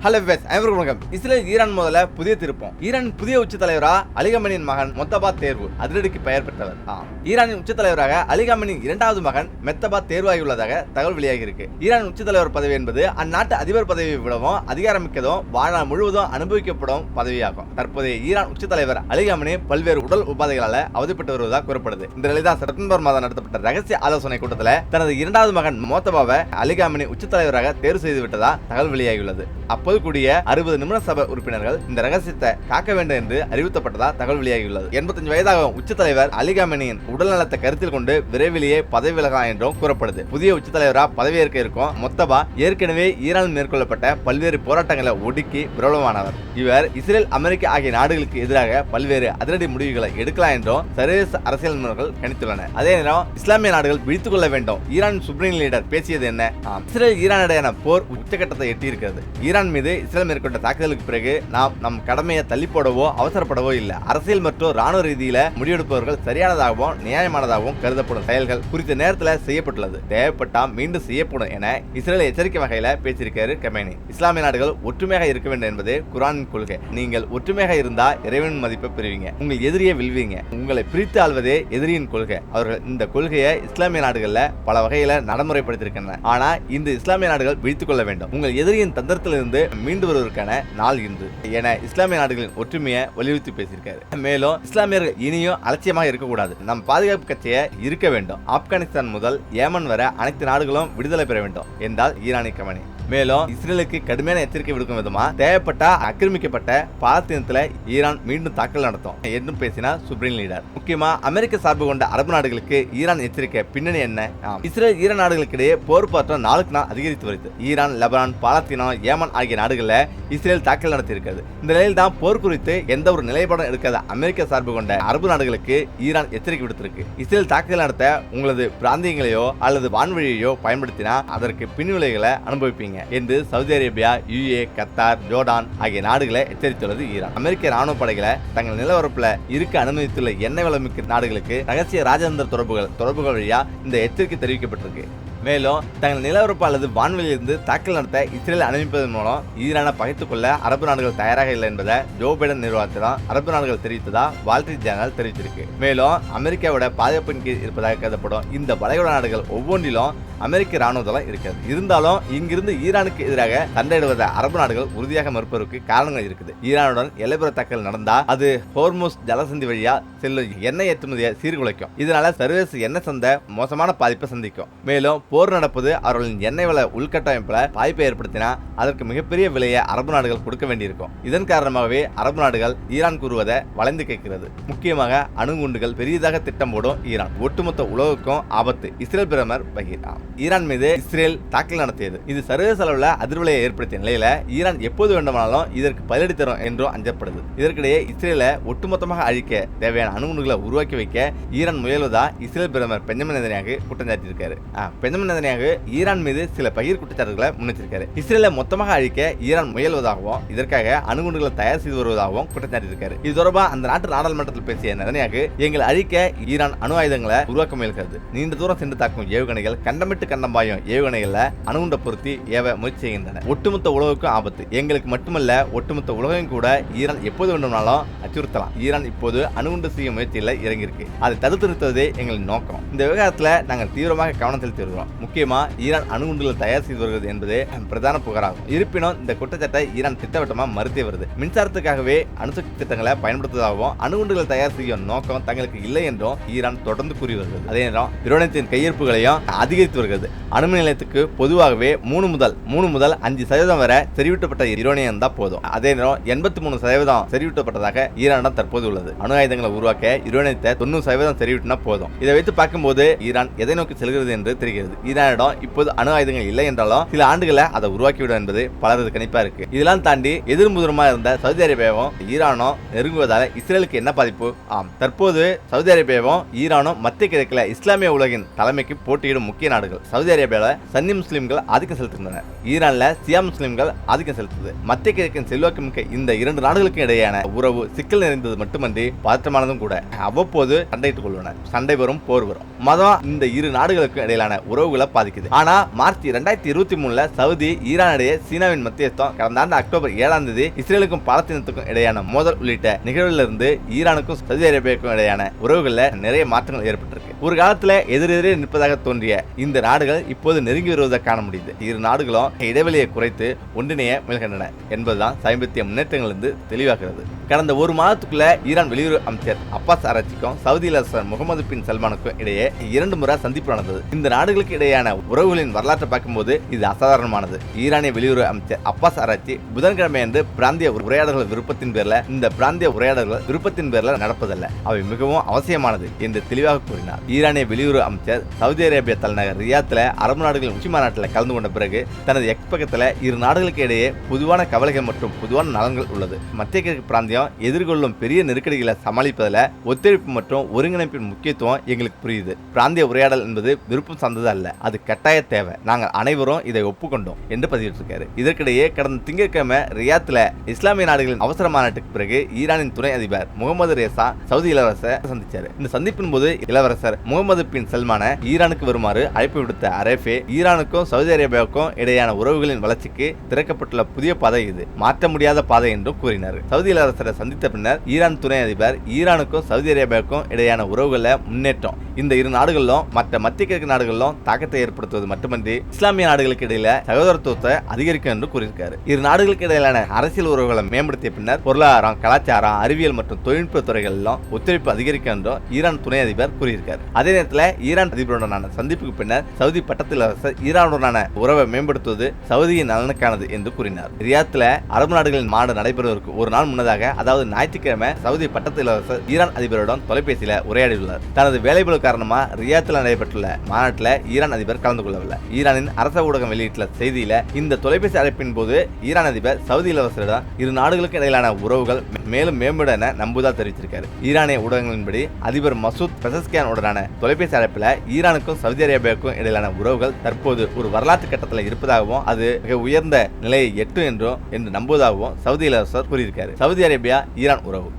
Hello base அனைவருக்கும் வணக்கம். Israel Iran முதல்ல புதிய திருப்பம். ஈரான் புதிய உச்ச தலைவரா அலிகமனின் மகன் மொத்தபாத் தேர்வு அதிரடிக்கு பெயர் பெற்றவர். ஆம். ஈரானின் உச்ச தலைவராக அலிகமனின் இரண்டாவது மகன் மெத்தபாத் தேர்வாகியுள்ளதாக தகவல் வெளியாகி இருக்கு ஈரான் உச்ச தலைவர் பதவி என்பது அந்நாட்டு அதிபர் பதவியை விடவும் அதிகாரமிக்கதும் வாழ்நாள் முழுவதும் அனுபவிக்கப்படும் பதவியாகும். தற்போதைய ஈரான் உச்ச தலைவர் அலிகமனி பல்வேறு உடல் உபாதைகளால் அவதிப்பட்டு வருவதாக கூறப்படுது. இந்த நிலைதான் செப்டம்பர் மாதம் நடத்தப்பட்ட ரகசிய ஆலோசனை கூட்டத்தில் தனது இரண்டாவது மகன் மோத்தபாவை அலிகாமனி உச்ச தலைவராக தேர்வு செய்து விட்டதா தகவல் வெளியாகியுள்ளது. அப்போது கூடிய அறுபது நிமிட சபை உறுப்பினர்கள் இந்த ரகசியத்தை காக்க வேண்டும் என்று அறிவுறுத்தப்பட்டதாக தகவல் வெளியாகியுள்ளது. எண்பத்தஞ்சு வயதாகும் உச்ச தலைவர் அலிகாமனியின் உடல்நலத்தை கருத்தில் கொண்டு விரைவிலேயே பதவி விலகலாம் என்றும் கூறப்படுது. புதிய உச்ச தலைவரா பதவியேற்க இருக்கும் மொத்தபா ஏற்கனவே ஈரானில் மேற்கொள்ளப்பட்ட பல்வேறு போராட்டங்களை ஒடுக்கி பிரபலமானவர். இவர் இஸ்ரேல் அமெரிக்கா ஆகிய நாடுகளுக்கு எதிராக பல்வேறு அதிரடி முடிவுகளை எடுக்கலாம் என்றும் சர்வதேச அரசியல் நிபுணர்கள் கணித்துள்ளனர். அதே நேரம் இஸ்லாமிய நாடுகள் விழித்துக் கொள்ள வேண்டும். ஈரான் சுப்ரீம் லீடர் பேசியது என்ன? இஸ்ரேல் ஈரான் இடையான போர் உச்சகட்டத்தை எட்டியிருக்கிறது. ஈரான் மீது இஸ்ரேல் மேற்கொண்ட தாக்குதலுக்கு பிறகு நாம் நம் கடமையை தள்ளி போடவோ அவசரப்படவோ இல்லை. அரசியல் மற்றும் ராணுவ ரீதியில முடிவெடுப்பவர்கள் சரியானதாகவும் நியாயமானதாகவும் கருதப்படும் செயல்கள் குறித்த நேரத்தில் செய்யப்பட்டுள்ளது. தேவைப்பட்டால் மீண்டும் செய்யப்படும் என இஸ்ரேல் எச்சரிக்கை வகையில பேசியிருக்காரு கமேனி. இஸ்லாமிய நாடுகள் ஒற்றுமையாக இருக்க வேண்டும் என்பது குரானின் கொள்கை. நீங்கள் ஒற்றுமையாக இருந்தா இறைவன் மதிப்பை பெறுவீங்க. உங்கள் எதிரியை வெல்வீங்க. உங்களை பிரித்து ஆள்வதே எதிரியின் கொள்கை. அவர்கள் இந்த கொள்கையை இஸ்லாமிய நாடுகள்ல பல வகையில நடைமுறைப்படுத்தியிருக்கின்றன ஆனா இந்த இஸ்லாமிய நாடுகள் விழித்துக் கொள்ள வேண்டும். உங்கள் எதிரியின் தந்திரத்திலிருந்து மீண்டு வருவதற்கான நாள் இன்று. என இஸ்லாமிய நாடுகளின் ஒற்றுமையை வலியுறுத்தி பேசியிருக்காரு. மேலும் இஸ்லாமியர்கள் இனியும் அலட்சியமாக இருக்கக்கூடாது. நம் பாதுகாப்பு கட்சியை இருக்க வேண்டும். ஆப்கானிஸ்தான் முதல் ஏமன் வரை அனைத்து நாடுகளும் விடுதலை பெற வேண்டும். என்றால் ஈரானி கமனி மேலும் இஸ்ரேலுக்கு கடுமையான எச்சரிக்கை விடுக்கும் விதமா தேவைப்பட்ட ஆக்கிரமிக்கப்பட்ட பாலஸ்தீனத்துல ஈரான் மீண்டும் தாக்கல் நடத்தும் என்றும் பேசினார் சுப்ரீம் லீடர். முக்கியமா அமெரிக்க சார்பு கொண்ட அரபு நாடுகளுக்கு ஈரான் எச்சரிக்கை பின்னணி என்ன? இஸ்ரேல் ஈரான் நாடுகளுக்கு இடையே போர் பற்றம் நாளுக்கு நாள் அதிகரித்து வருது. ஈரான் லெபனான் பாலஸ்தீனம் ஏமன் ஆகிய நாடுகளில் இஸ்ரேல் தாக்கல் நடத்தியிருக்கிறது. இந்த நிலையில் தான் போர் குறித்து எந்த ஒரு நிலைப்பாடும் எடுக்காத அமெரிக்க சார்பு கொண்ட அரபு நாடுகளுக்கு ஈரான் எச்சரிக்கை விடுத்திருக்கு. இஸ்ரேல் தாக்குதல் நடத்த உங்களது பிராந்தியங்களையோ அல்லது வான்வழியையோ பயன்படுத்தினா அதற்கு பின்விளைகளை அனுபவிப்பீங்க. என்று Saudi Arabia UAE Qatar Jordan ஆகிய நாடுகளை எச்சரித்துள்ளது ஈரான். அமெரிக்க ராணுவ படைகளை தங்கள் நிலவரப்புல இருக்க அனுமதித்துள்ள எண்ணெய் வளமிக்க நாடுகளுக்கு ரகசிய ராஜதந்திர தொடர்புகள் தொடர்புகள் வழியா இந்த எச்சரிக்கை தெரிவிக்கப்பட்டிருக்கு. மேலும் தங்கள் நிலவரப்பு அல்லது வான்வெளியிலிருந்து தாக்கல் நடத்த இஸ்ரேல் அனுமதிப்பதன் மூலம் ஈரானை பகைத்துக் கொள்ள அரபு நாடுகள் தயாராக இல்லை என்பதை ஜோ பைடன் நிர்வாகத்திடம் அரபு நாடுகள் தெரிவித்ததா வால்ட்ரி ஜேர்னல் தெரிவித்திருக்கு. மேலும் அமெரிக்காவோட பாதுகாப்பின் கீழ் இருப்பதாக கருதப்படும் இந்த வளைகுடா நாடுகள் ஒவ்வொன்றிலும் அமெரிக்க ராணுவ தளம் இருக்கிறது. இருந்தாலும் இங்கிருந்து ஈரானுக்கு எதிராக சண்டையிடுவதை அரபு நாடுகள் உறுதியாக மறுப்பதற்கு காரணங்கள் இருக்குது. ஈரானுடன் எல்லைப்புற தாக்கல் நடந்தால் அது ஹோர்மோஸ் ஜலசந்தி வழியா செல்லும் எண்ணெய் ஏற்றுமதியை சீர்குலைக்கும். இதனால சர்வதேச எண்ணெய் சந்தை மோசமான பாதிப்பை சந்திக்கும். மேலும் போர் நடப்பது அவர்களின் எண்ணெய் வள உள்கட்டமைப்புல பாதிப்பை ஏற்படுத்தினா அதற்கு மிகப்பெரிய விலையை அரபு நாடுகள் கொடுக்க வேண்டியிருக்கும். இதன் காரணமாகவே அரபு நாடுகள் ஈரான் கூறுவதை வளைந்து கேட்கிறது. முக்கியமாக அணுகுண்டுகள் பெரியதாக திட்டம் போடும் ஈரான். ஒட்டுமொத்த உலகுக்கும் ஆபத்து. இஸ்ரேல் பிரதமர் பகிர் ஆம். ஈரான் மீது இஸ்ரேல் தாக்கல் நடத்தியது. இது சர்வதேச அளவில் அதிர்வலையை ஏற்படுத்திய நிலையில ஈரான் எப்போது வேண்டுமானாலும் இதற்கு பதிலடி தரும் என்றும் அஞ்சப்படுது. இதற்கிடையே இஸ்ரேலை ஒட்டுமொத்தமாக அழிக்க தேவையான அணுகுண்டுகளை உருவாக்கி வைக்க ஈரான் முயல்வதா இஸ்ரேல் பிரதமர் பெஞ்சமின் நதனியாக குற்றம் சாட்டியிருக்காரு பெஞ்சமின் நதனியாக ஈரான் மீது சில பகிர் குற்றச்சாட்டுகளை முன்னிச்சிருக்காரு இஸ்ரேலை மொத்தமாக அழிக்க ஈரான் முயல்வதாகவும் இதற்காக அணுகுண்டுகளை தயார் செய்து வருவதாகவும் குற்றம் சாட்டியிருக்காரு இது தொடர்பாக அந்த நாட்டு நாடாளுமன்றத்தில் பேசிய நதனியாக எங்களை அழிக்க ஈரான் அணு ஆயுதங்களை உருவாக்க முயல்கிறது. நீண்ட தூரம் சென்று தாக்கும் ஏவுகணைகள் கண்டமிட்டு கண்டம்பாயும் ஏவுகணைகள்ல அணுகுண்ட பொருத்தி ஏவ முயற்சி செய்கின்றன. ஒட்டுமொத்த உலகுக்கும் ஆபத்து. எங்களுக்கு மட்டுமல்ல ஒட்டுமொத்த உலகம் கூட ஈரான் எப்போது வேண்டும்னாலும் அச்சுறுத்தலாம். ஈரான் இப்போது அணுகுண்டு செய்யும் முயற்சியில் இறங்கியிருக்கு. அதை தடுத்து நிறுத்துவதே எங்களின் நோக்கம். இந்த விவகாரத்தில் நாங்கள் தீவிரமாக கவனம் செலுத்தி வருகிறோம் முக்கியமாக ஈரான் அணுகுண்டுகளை தயார் செய்து வருகிறது என்பது பிரதான புகாராகும். இருப்பினும் இந்த குற்றச்சாட்டை ஈரான் திட்டவட்டமாக மறுத்தே வருது. மின்சாரத்துக்காகவே அணுசக்தி திட்டங்களை பயன்படுத்துவதாகவும் அணுகுண்டுகள் தயார் செய்யும் நோக்கம் தங்களுக்கு இல்லை என்றும் ஈரான் தொடர்ந்து கூறி வருகிறது. அதே நேரம் யுரேனியத்தின் கையிருப்புகளையும் அதிகரித்து வருகிறது. அணுமின் நிலையத்துக்கு பொதுவாகவே மூணு முதல் மூணு முதல் அஞ்சு சதவீதம் வரை செறிவூட்டப்பட்ட யுரோனியம் தான் போதும். அதே நேரம் எண்பத்தி மூணு சதவீதம் செறிவூட்டப்பட்டதாக ஈரானிடம் தற்போது உள்ளது. அணு ஆயுதங்களை உருவாக்க யுரோனியத்தை தொண்ணூறு சதவீதம் செறிவிட்டுனா போதும். இதை வைத்து பார்க்கும்போது ஈரான் எதை நோக்கி செல்கிறது என்று தெரிகிறது. ஈரானிடம் இப்போது அணு ஆயுதங்கள் இல்லை என்றாலும் சில ஆண்டுகளை அதை உருவாக்கிவிடும் என்பது பலரது கணிப்பா இருக்கு. இதெல்லாம் தாண்டி எதிர்முதரமா இருந்த சவுதி அரேபியாவும் ஈரானும் நெருங்குவதால இஸ்ரேலுக்கு என்ன பாதிப்பு? ஆம். தற்போது சவுதி அரேபியாவும் ஈரானும் மத்திய கிழக்கில் இஸ்லாமிய உலகின் தலைமைக்கு போட்டியிடும் முக்கிய நாடுகள். சவுதி அரேபியாவில் சன்னி முஸ்லீம்கள் ஆதிக்கம் செலுத்துகின்றனர் ஈரானில் சியா முஸ்லிம்கள் ஆதிக்கம் செலுத்துது மத்திய கிழக்கின் செல்வாக்குமிக்க இந்த இரண்டு நாடுகளுக்கும் இடையேயான உறவு சிக்கல் நிறைந்தது மட்டுமன்றி பதற்றமானதும் கூட. அவ்வப்போது சண்டையிட்டுக் கொள்வன சண்டை வரும் போர் வரும். மதம் இந்த இரு நாடுகளுக்கும் இடையிலான உறவுகளை பாதிக்குது. ஆனா மார்ச் இரண்டாயிரத்தி இருபத்தி மூணுல சவுதி ஈரான் இடையே சீனாவின் மத்தியஸ்தம் கடந்த ஆண்டு அக்டோபர் ஏழாம் தேதி இஸ்ரேலுக்கும் பாலஸ்தீனத்துக்கும் இடையான மோதல் உள்ளிட்ட நிகழ்விலிருந்து ஈரானுக்கும் சவுதி அரேபியாவுக்கும் இடையான உறவுகளில் நிறைய மாற்றங்கள் ஏற்பட்டிருக்கு. ஒரு காலத்துல எதிரெதிரே நிற்பதாக தோன்றிய இந்த நாடுகள் இப்போது நெருங்கி வருவதை காண முடியுது. இரு நாடுகளும் இடைவெளியை குறைத்து ஒன்றிணைய முயல்கின்றன என்பதுதான் சமீபத்திய முன்னேற்றங்களிலிருந்து தெளிவாகிறது. கடந்த ஒரு மாதத்துக்குள்ள ஈரான் வெளியுறவு அமைச்சர் அப்பாஸ் ஆராய்ச்சிக்கும் சவுதி இளவரசர் முகமது பின் சல்மானுக்கும் இடையே இரண்டு முறை சந்திப்பு நடந்தது. இந்த நாடுகளுக்கு இடையேயான உறவுகளின் வரலாற்றை பார்க்கும்போது இது அசாதாரணமானது. ஈரானிய வெளியுறவு அமைச்சர் அப்பாஸ் ஆராய்ச்சி புதன்கிழமை அன்று பிராந்திய உரையாடல்கள் விருப்பத்தின் பேரில் இந்த பிராந்திய உரையாடல்கள் விருப்பத்தின் பேரில் நடப்பதல்ல. அவை மிகவும் அவசியமானது என்று தெளிவாக கூறினார். ஈரானிய வெளியுறவு அமைச்சர் சவுதி அரேபிய தலைநகர் ரியாத்ல அரபு நாடுகளின் உச்சி மாநாட்டில் கலந்து கொண்ட பிறகு தனது எக்பக்கத்தில் இரு நாடுகளுக்கு இடையே பொதுவான கவலைகள் மற்றும் பொதுவான நலன்கள் உள்ளது. மத்திய கிழக்கு பிராந்தியம் எதிர்கொள்ளும் பெரிய நெருக்கடிகளை சமாளிப்பதில் ஒத்துழைப்பு மற்றும் ஒருங்கிணைப்பின் முக்கியத்துவம் எங்களுக்கு புரியுது. பிராந்திய உரையாடல் என்பது விருப்பம் சார்ந்தது அல்ல. அது கட்டாய தேவை. நாங்கள் அனைவரும் இதை ஒப்புக்கொண்டோம் என்று பதிவிட்டிருக்காரு. இதற்கிடையே கடந்த திங்கட்கிழமை ரியாத்தில் இஸ்லாமிய நாடுகளின் அவசர மாநாட்டுக்கு பிறகு ஈரானின் துணை அதிபர் முகமது ரேசா சவுதி இளவரசர் சந்திச்சார். இந்த சந்திப்பின் போது இளவரசர் முகமது பின் சல்மான ஈரானுக்கு வருமாறு அழைப்பு கொடுத்த அரேஃபே ஈரானுக்கும் சவுதி அரேபியாவுக்கும் இடையான உறவுகளின் வளர்ச்சிக்கு திறக்கப்பட்டுள்ள புதிய பாதை இது. மாற்ற முடியாத பாதை என்றும் கூறினார். சவுதி இளவரசரை சந்தித்த பின்னர் ஈரான் துணை அதிபர் ஈரானுக்கும் சவுதி அரேபியாவுக்கும் இடையான உறவுகளில் முன்னேற்றம். இந்த இரு நாடுகளிலும் மற்ற மத்திய கிழக்கு நாடுகளிலும் தாக்கத்தை ஏற்படுத்துவது மட்டுமன்றி இஸ்லாமிய நாடுகளுக்கு இடையில சகோதரத்துவத்தை அதிகரிக்கும் என்று கூறியிருக்காரு. இரு நாடுகளுக்கு இடையிலான அரசியல் உறவுகளை மேம்படுத்திய பின்னர் பொருளாதாரம் கலாச்சாரம் அறிவியல் மற்றும் தொழில்நுட்ப துறைகளிலும் ஒத்துழைப்பு அதிகரிக்கும் என்றும் ஈரான் துணை அதிபர் கூறியிருக்காரு. அதே நேரத்தில் ஈரான் அதிபருடனான சந்திப்புக்கு பின்னர் சவுதி பட்டத்தில் அரசர் ஈரானுடனான உறவை மேம்படுத்துவது சவுதியின் நலனுக்கானது என்று கூறினார். ரியாத்தில் அரபு நாடுகளின் மாநாடு நடைபெறுவதற்கு ஒரு நாள் முன்னதாக அதாவது ஞாயிற்றுக்கிழமை சவுதி பட்டத்து இளவரசர் ஈரான் அதிபருடன் தொலைபேசியில் உரையாடியுள்ளார். தனது வேலைபளு காரணமாக ரியாத்தில் நடைபெற்றுள்ள மாநாட்டில் ஈரான் அதிபர் கலந்து கொள்ளவில்லை. ஈரானின் அரச ஊடகம் வெளியிட்டுள்ள செய்தியில இந்த தொலைபேசி அழைப்பின் போது ஈரான் அதிபர் சவுதி இளவரசரிடம் இரு நாடுகளுக்கு இடையிலான உறவுகள் மேலும் மேம்பட என நம்புதா தெரிவித்திருக்காரு. ஈரானிய ஊடகங்களின்படி அதிபர் மசூத் பெசஸ்கியான் உடனான தொலைபேசி அழைப்பில் ஈரானுக்கும் சவுதி அரேபியாவுக்கும் இடையிலான உறவுகள் தற்போது ஒரு வரலாற்று கட்டத்தில் இருப்பதாகவும் அது மிக உயர்ந்த நிலையை எட்டும் என்றும் என்று நம்புவதாகவும் சவுதி இளவரசர் கூறியிருக்காரு. சவுதி அரேபியா ஈரான் உறவு.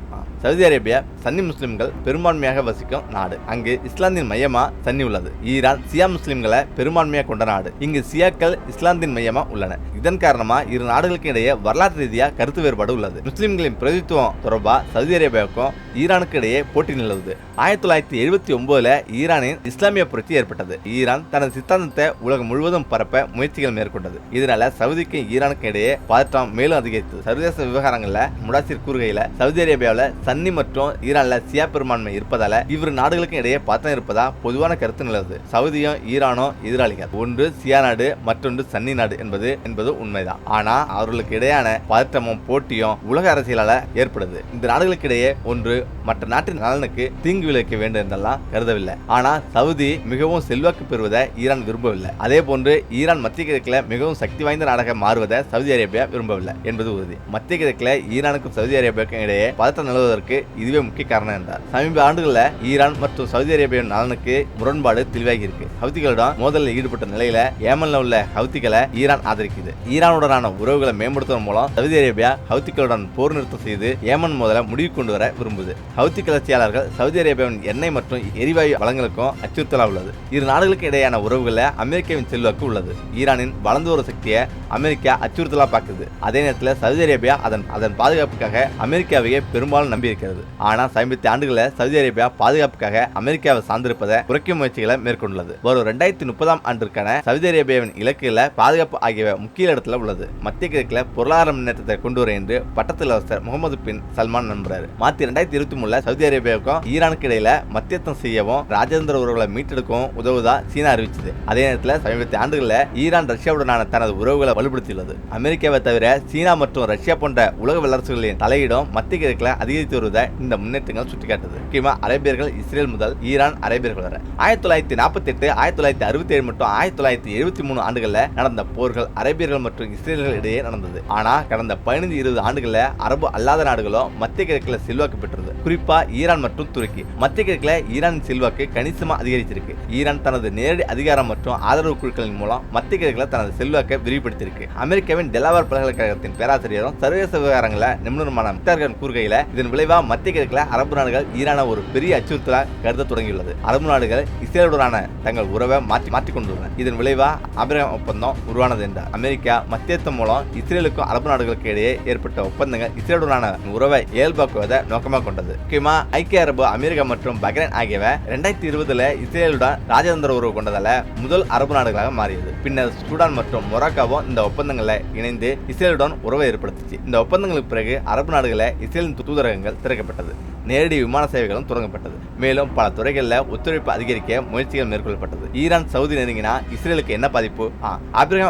சவுதி அரேபியா சன்னி முஸ்லிம்கள் பெரும்பான்மையாக வசிக்கும் நாடு. அங்கு இஸ்லாந்தின் மையமா சன்னி உள்ளது. ஈரான் சியா முஸ்லிம்களை பெரும்பான்மையாக கொண்ட நாடு. இங்கு சியாக்கள் இஸ்லாந்தின் மையமா உள்ளன. இதன் காரணமா இரு நாடுகளுக்கு இடையே வரலாற்று ரீதியா கருத்து வேறுபாடு உள்ளது. முஸ்லிம்களின் பிரதித்துவம் தொடர்பா சவுதி அரேபியாவுக்கும் ஈரானுக்கு இடையே போட்டி நிலவுது. ஆயிரத்தி தொள்ளாயிரத்தி எழுபத்தி ஒன்பதுல ஈரானின் இஸ்லாமிய புரட்சி ஏற்பட்டது. ஈரான் தனது சித்தாந்தத்தை உலகம் முழுவதும் பரப்ப முயற்சிகள் மேற்கொண்டது. இதனால சவுதிக்கும் ஈரானுக்கும் இடையே பதற்றம் மேலும் அதிகரித்தது. சர்வதேச விவகாரங்கள்ல முடாசிர் கூறுகையில சவுதி அரேபியாவில் சன்னி மற்றும் ஈரான்ல சியா பெரும்பான்மை இருப்பதால இவ்விரு நாடுகளுக்கும் இடையே பார்த்தம் இருப்பதா பொதுவான கருத்து நிலவுது. சவுதியும் ஈரானும் எதிராளிகள். ஒன்று சியா நாடு மற்றொன்று சன்னி நாடு என்பது என்பது உண்மைதான். ஆனா அவர்களுக்கு இடையான பதற்றமும் போட்டியும் உலக அரசியலால ஏற்படுது. இந்த நாடுகளுக்கு இடையே ஒன்று மற்ற நாட்டின் நலனுக்கு தீங்கு விளைவிக்க வேண்டும் என்றெல்லாம் கருதவில்லை. ஆனா சவுதி மிகவும் செல்வாக்கு பெறுவதை ஈரான் விரும்பவில்லை. அதே போன்று ஈரான் மத்திய கிழக்கில் மிகவும் சக்தி வாய்ந்த நாடாக மாறுவதை சவுதி அரேபியா விரும்பவில்லை என்பது உறுதி. மத்திய கிழக்கில் ஈரானுக்கும் சவுதி அரேபியாவுக்கும் இடையே பதற்றம் நிலவுவதற்கு இதுவே முக்கிய காரணம் என்றார் சமீப ஆண்டுகளில் ஈரான் மற்றும் சவுதி அரேபியாவின் நலனுக்கு முரண்பாடு தெளிவாகி இருக்கு. ஹவுதிகளிடம் மோதலில் ஈடுபட்ட நிலையில ஏமன்ல உள்ள ஹவுதிகளை ஈரான் ஆதரிக்குது. ஈரானுடனான உறவுகளை மேம்படுத்துவதன் மூலம் சவுதி அரேபியா ஹவுதிகளுடன் போர் நிறுத்தம் செய்து ஏமன் மோதலை முடிவு கொண்டு வர விரும்புது. ஹவுதி கிளர்ச்சியாளர்கள் சவுதி அரேபியாவின் எண்ணெய் மற்றும் எரிவாயு வளங்களுக்கும் அச்சுறுத்தலா உள்ளது. இரு நாடுகளுக்கு இடையான உறவுகளில் அமெரிக்காவின் செல்வாக்கு உள்ளது. ஈரானின் வளர்ந்து வரும் சக்தியை அமெரிக்கா அச்சுறுத்தலா பார்க்குது. அதே நேரத்தில் சவுதி அரேபியா அதன் அதன் பாதுகாப்புக்காக அமெரிக்காவையே பெரும்பாலும் நம்பி நம்பியிருக்கிறது ஆனால் சமீபத்திய ஆண்டுகளில் சவுதி அரேபியா பாதுகாப்புக்காக அமெரிக்காவை சார்ந்திருப்பதை குறைக்கும் முயற்சிகளை மேற்கொண்டுள்ளது. வரும் ரெண்டாயிரத்தி முப்பதாம் ஆண்டிற்கான சவுதி அரேபியாவின் இலக்குகளை பாதுகாப்பு ஆகியவை முக்கிய இடத்துல உள்ளது. மத்திய கிழக்கில் பொருளாதார முன்னேற்றத்தை கொண்டு வர என்று பட்டத்தில் அவசர் முகமது பின் சல்மான் நம்புறாரு. மாத்தி ரெண்டாயிரத்தி இருபத்தி மூணுல சவுதி அரேபியாவுக்கும் ஈரானுக்கு இடையில மத்தியத்தம் செய்யவும் ராஜேந்திர உறவுகளை மீட்டெடுக்கவும் உதவுதா சீனா அறிவிச்சது. அதே நேரத்தில் சமீபத்திய ஆண்டுகளில் ஈரான் ரஷ்யாவுடனான தனது உறவுகளை வலுப்படுத்தியுள்ளது. அமெரிக்காவை தவிர சீனா மற்றும் ரஷ்யா போன்ற உலக வல்லரசுகளின் தலையீடும் மத்திய கிழக்கில் அதிகரித்து வருவதை இந்த முன்னேற்றங்கள் சுட்டிக்காட்டுது. முக்கியமாக அரேபியர்கள் இஸ்ரேல் முதல் ஈரான் அரேபியர்கள் வரை. ஆயிரத்தி தொள்ளாயிரத்தி நாற்பத்தி எட்டு ஆயிரத்தி தொள்ளாயிரத்தி அறுபத்தி ஏழு மற்றும் ஆயிரத்தி தொள்ளாயிரத்தி எழுபத்தி மூணு ஆண்டுகளில் நடந்த போர்கள் அரேபியர்கள் மற்றும் இஸ்ரேல்கள் இடையே நடந்தது. ஆனால் கடந்த பதினைந்து இருபது ஆண்டுகளில் அரபு அல்லாத நாடுகளும் மத்திய கிழக்கில் செல்வாக்கு பெற்றது. குறிப்பாக ஈரான் மற்றும் துருக்கி. மத்திய கிழக்கில் ஈரானின் செல்வாக்கு கணிசமா அதிகரித்திருக்கு ஈரான் தனது நேரடி அதிகாரம் மற்றும் ஆதரவு குழுக்களின் மூலம் மத்திய கிழக்கில் தனது செல்வாக்கை விரிவுபடுத்தியிருக்கு. அமெரிக்காவின் டெலாவர் பல்கலைக்கழகத்தின் பேராசிரியரும் சர்வதேச விவகாரங்களை நிபுணருமான முக்தார்கன் கூறுகையில் இதன் விளைவு மத்திய கிழக்குல அரபு நாடுகள் ஈரான ஒரு பெரிய அச்சுறுத்தலாக கருத தொடங்கியுள்ளது. அரபு நாடுகள் இஸ்ரேலுடனான தங்கள் உறவை மாற்றி மாற்றிக் கொண்டுள்ளன இதன் விளைவாக அபிரகாம் ஒப்பந்தம் உருவானது என்றார். அமெரிக்கா மத்தியஸ்தம் மூலம் இஸ்ரேலுக்கும் அரபு நாடுகளுக்கு இடையே ஏற்பட்ட ஒப்பந்தங்கள் இஸ்ரேலுடனான உறவை இயல்பாக்குவதை நோக்கமாக கொண்டது. முக்கியமா ஐக்கிய அரபு அமெரிக்கா மற்றும் பக்ரைன் ஆகியவை ரெண்டாயிரத்தி இருபதுல இஸ்ரேலுடன் ராஜதந்திர உறவு கொண்டதால முதல் அரபு நாடுகளாக மாறியது. பின்னர் சூடான் மற்றும் மொராக்காவும் இந்த ஒப்பந்தங்களை இணைந்து இஸ்ரேலுடன் உறவை ஏற்படுத்துச்சு. இந்த ஒப்பந்தங்களுக்கு பிறகு அரபு நாடுகளை இஸ்ரேலின் தூதரகங்கள் திறக்கப்பட்டது. நேரடி விமான சேவைகளும் தொடங்கப்பட்டது. மேலும் பல துறைகளில் ஒத்துழைப்பு அதிகரிக்க முயற்சிகள் மேற்கொள்ளப்பட்டது. ஈரான் சவுதி நெருங்கினா இஸ்ரேலுக்கு என்ன பாதிப்பு? ஆ,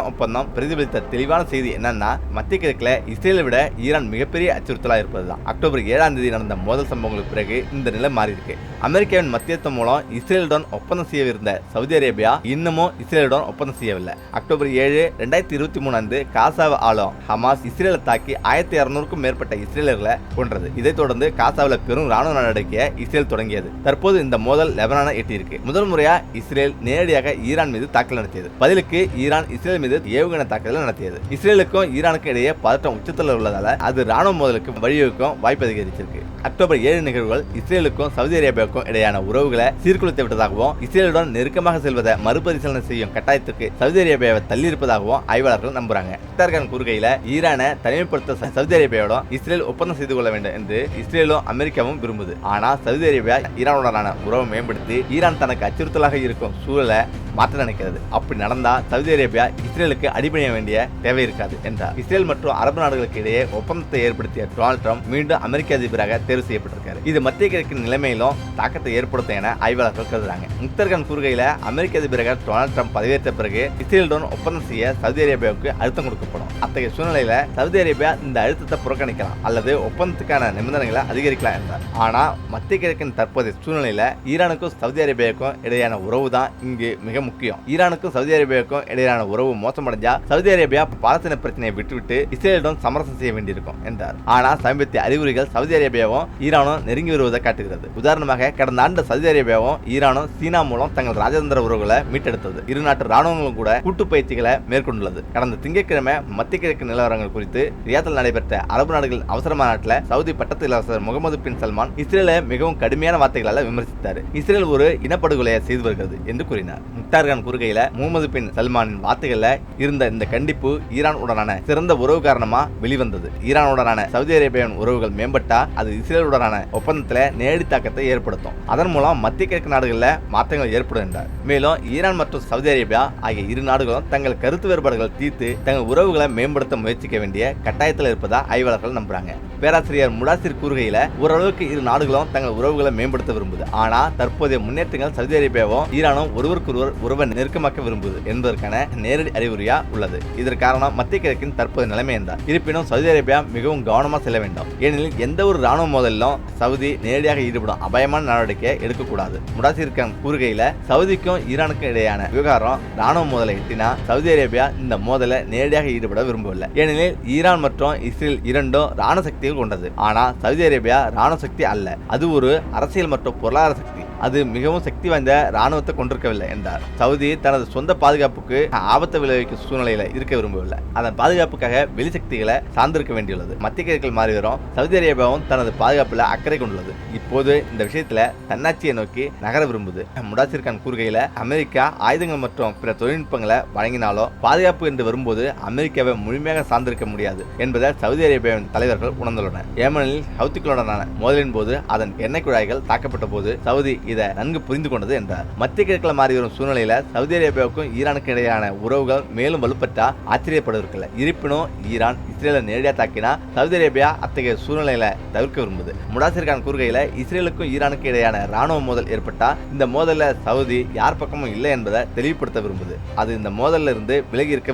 ஒப்பந்தம் பிரதிபலித்த தெளிவான செய்தி என்னன்னா மத்திய கிழக்கில் இஸ்ரேலை விட ஈரான் மிகப்பெரிய அச்சுறுத்தலா இருப்பதுதான். அக்டோபர் ஏழாம் தேதி நடந்த மோதல் சம்பவங்களுக்கு பிறகு இந்த நிலை மாறியிருக்கு. அமெரிக்காவின் மத்தியஸ்தம் மூலம் இஸ்ரேலுடன் ஒப்பந்தம் செய்யவிருந்த சவுதி அரேபியா இன்னமும் இஸ்ரேலுடன் ஒப்பந்தம் செய்யவில்லை. அக்டோபர் ஏழு ரெண்டாயிரத்தி இருபத்தி மூணு அன்று காசாவை ஆளும் ஹமாஸ் இஸ்ரேலை தாக்கி ஆயிரத்தி இரநூறுக்கும் மேற்பட்ட இஸ்ரேலர்களை கொன்றது. இதைத் தொடர்ந்து காசாவில் பெரும் ராணுவ நடவடிக்கையை இஸ்ரேல் தொடங்கியது. தற்போது இந்த மோதல் லெபனானை எட்டியிருக்கு. முதல் முறையா இஸ்ரேல் நேரடியாக ஈரான் மீது தாக்குதல் நடத்தியது. பதிலுக்கு ஈரான் இஸ்ரேல் மீது ஏவுகணை தாக்குதல் நடத்தியது. இஸ்ரேலுக்கும் ஈரானுக்கும் இடையே பதற்றம் உச்சத்தில் உள்ளதால அது ராணுவ மோதலுக்கு வழிவகுக்கும் வாய்ப்பு அதிகரிச்சிருக்கு. அக்டோபர் ஏழு நிகழ்வுகள் இஸ்ரேலுக்கும் சவுதி அரேபியாவுக்கும் இடையான உறவுகளை சீர்குலைத்து விட்டதாகவும் இஸ்ரேலுடன் நெருக்கமாக செல்வதை மறுபரிசீலனை செய்யும் கட்டாயத்திற்கு சவுதி அரேபியாவை தள்ளியிருப்பதாகவும் ஆய்வாளர்கள் நம்புறாங்க. இஃப்தார்கான் கூறுகையில ஈரானை தனிமைப்படுத்த சவுதி அரேபியாவுடன் இஸ்ரேல் ஒப்பந்தம் செய்து கொள்ள வேண்டும் என்று இஸ்ரேலும் அமெரிக்காவும் விரும்புது. ஆனால் சவுதி அரேபியா ஈரானுடனான உறவை மேம்படுத்தி ஈரான் தனக்கு அச்சுறுத்தலாக இருக்கும் சூழலை மாற்ற நினைக்கிறது. அப்படி நடந்தா சவுதி அரேபியா இஸ்ரேலுக்கு அடிபணிய வேண்டிய தேவை இருக்காது என்றார். இஸ்ரேல் மற்றும் அரபு நாடுகளுக்கு இடையே ஒப்பந்தத்தை ஏற்படுத்திய டொனால்ட் ட்ரம்ப் மீண்டும் அமெரிக்க அதிபராக தேர்வு செய்யப்பட்டிருக்காரு. இது மத்திய கிழக்கின் நிலைமையிலும் தாக்கத்தை ஏற்படுத்தும் என ஆய்வாளர்கள் கருதுறாங்க. முக்தர்கன் கூறுகையில் அமெரிக்க அதிபராக டொனால்ட் ட்ரம்ப் பதவியேற்ற பிறகு இஸ்ரேலுடன் ஒப்பந்தம் செய்ய சவுதி அரேபியாவுக்கு அழுத்தம் கொடுக்கப்படும். அத்தகைய சூழ்நிலையில சவுதி அரேபியா இந்த அழுத்தத்தை புறக்கணிக்கலாம் அல்லது ஒப்பந்தத்துக்கான நிபந்தனைகளை அதிகரிக்கலாம் என்றார். ஆனால் மத்திய கிழக்கின் தற்போதைய சூழ்நிலையில ஈரானுக்கும் சவுதி அரேபியாவுக்கும் இடையான உறவு தான் இங்கு மிக முக்கியம். ஈரானுக்கும் சவுதி அரேபியாவுக்கும் இடையிலான உறவு மோசமடைஞ்சா சவுதி அரேபியா பாலஸ்தீன பிரச்சனையை விட்டுவிட்டு இஸ்ரேலிடம் சமரசம் செய்ய வேண்டியிருக்கும் என்றார். ஆனால் சமீபத்திய அறிகுறிகள் சவுதி அரேபியாவும் ஈரானும் நெருங்கி வருவதை காட்டுகிறது. உதாரணமாக கடந்த ஆண்டு சவுதி அரேபியாவும் ஈரானும் சீனா மூலம் தங்கள் ராஜதந்திர உறவுகளை மீட்டெடுத்தது. இரு நாட்டு ராணுவங்களும் கூட கூட்டு பயிற்சிகளை மேற்கொண்டுள்ளது. கடந்த திங்கட்கிழமை மத்திய கிழக்கு நிலவரங்கள் குறித்து ரியாத்தில் நடைபெற்ற அரபு நாடுகளின் அவசர மாநாட்டில் சவுதி பட்டத்து இளவரசர் முகமது பின் சல்மான் இஸ்ரேலை மிகவும் கடுமையான வார்த்தைகளால் விமர்சித்தார். இஸ்ரேல் ஒரு இனப்படுகொலையை செய்து வருகிறது என்று கூறினார். முக்தார்கான் கூறுகையில முகமது பின் சல்மானின் வார்த்தைகள்ல இருந்த இந்த கண்டிப்பு ஈரான் உடனான சிறந்த உறவு காரணமா வெளிவந்தது. ஈரானுடனான சவுதி அரேபியாவின் உறவுகள் மேம்பட்டா அது இஸ்ரேலுடனான ஒப்பந்தத்தில் நேரடி தாக்கத்தை ஏற்படுத்தும். அதன் மூலம் மத்திய கிழக்கு நாடுகளில் மாற்றங்கள் ஏற்படும் என்றார். மேலும் ஈரான் மற்றும் சவுதி அரேபியா ஆகிய இரு நாடுகளும் தங்கள் கருத்து வேறுபாடுகள் தீர்த்து தங்கள் உறவுகளை மேம்படுத்த முயற்சிக்க வேண்டிய கட்டாயத்தில் இருப்பதா ஆய்வாளர்கள் நம்புறாங்க. பேராசிரியர் முடாசிர் கூறுகையில ஓரளவுக்கு இரு நாடுகளும் தங்கள் உறவுகளை மேம்படுத்த விரும்புது. ஆனா தற்போதைய முன்னேற்றங்கள் சவுதி அரேபியாவும் ஈரானும் ஒருவருக்கொருவர் உறவை நெருக்கமாக்க விரும்புது என்பதற்கான நேரடி அறிகுறியா உள்ளது. இதற்கு காரணம் மத்திய கிழக்கின் தற்போதைய நிலைமை என்றார் இருப்பினும் சவுதி அரேபியா மிகவும் கவனமா செல்ல வேண்டும். ஏனெனில் எந்த ஒரு ராணுவ மோதலிலும் சவுதி நேரடியாக ஈடுபடும் அபாயமான நடவடிக்கை எடுக்கக்கூடாது. முடாசிர் கான் கூறுகையில் சவுதிக்கும் ஈரானுக்கும் இடையான விவகாரம் ராணுவ மோதலை எட்டினா சவுதி அரேபியா இந்த மோதலை நேரடியாக ஈடுபட விரும்பவில்லை. ஏனெனில் ஈரான் மற்றும் இஸ்ரேல் இரண்டும் ராணுவ சக்திகள் கொண்டது. ஆனால் சவுதி அரேபியா ராணுவ சக்தி அல்ல. அது ஒரு அரசியல் மற்றும் பொருளாதார சக்தி. அது மிகவும் சக்தி வாய்ந்த ராணுவத்தை கொண்டிருக்கவில்லை என்றார். சவுதி தனது சொந்த பாதுகாப்புக்கு ஆபத்தை விளைவிக்கும் சூழ்நிலையில இருக்க விரும்பவில்லை. அதன் பாதுகாப்புக்காக வெளிசக்திகளை சார்ந்திருக்க வேண்டியுள்ளது. மத்திய கிழக்கில் மாறி வரும் சவுதி அரேபியாவும் தனது பாதுகாப்புல அக்கறை கொண்டுள்ளது. இப்போது இந்த விஷயத்துல தன்னாட்சியை நோக்கி நகர விரும்புது. முடாசிர் கான் கூறுகையில அமெரிக்கா ஆயுதங்கள் மற்றும் பிற தொழில்நுட்பங்களை வழங்கினாலோ பாதுகாப்பு என்று வரும்போது அமெரிக்காவை முழுமையாக சார்ந்திருக்க முடியாது என்பதை சவுதி அரேபியாவின் தலைவர்கள் உணர்ந்துள்ளனர். ஏமனில் ஹவுத்திகளுடனான மோதலின் போது அதன் எண்ணெய் குழாய்கள் தாக்கப்பட்ட போது சவுதி இதை நன்கு புரிந்து கொண்டது என்றார். மத்திய கிழக்கில் மாறி வரும் சூழ்நிலையில சவுதி அரேபியாவுக்கும் ஈரானுக்கும் இடையான உறவுகள் மேலும் வலுப்பட்டா ஆச்சரியப்படுவதில்லை இருப்பினும் ஈரான் இஸ்ரேலை நேரடியாக தாக்கினா சவுதி அரேபியா அத்தகைய சூழ்நிலையில தவிர்க்க விரும்புது. முடாசிர் கான் கூறுகையில இஸ்ரேலுக்கும் ஈரானுக்கும் இடையான ராணுவ மோதல் ஏற்பட்டா இந்த மோதலில் சவுதி யார் பக்கமும் இல்லை என்பதை தெளிவுபடுத்த விரும்புது. அது இந்த மோதல்ல இருந்து விலகி இருக்க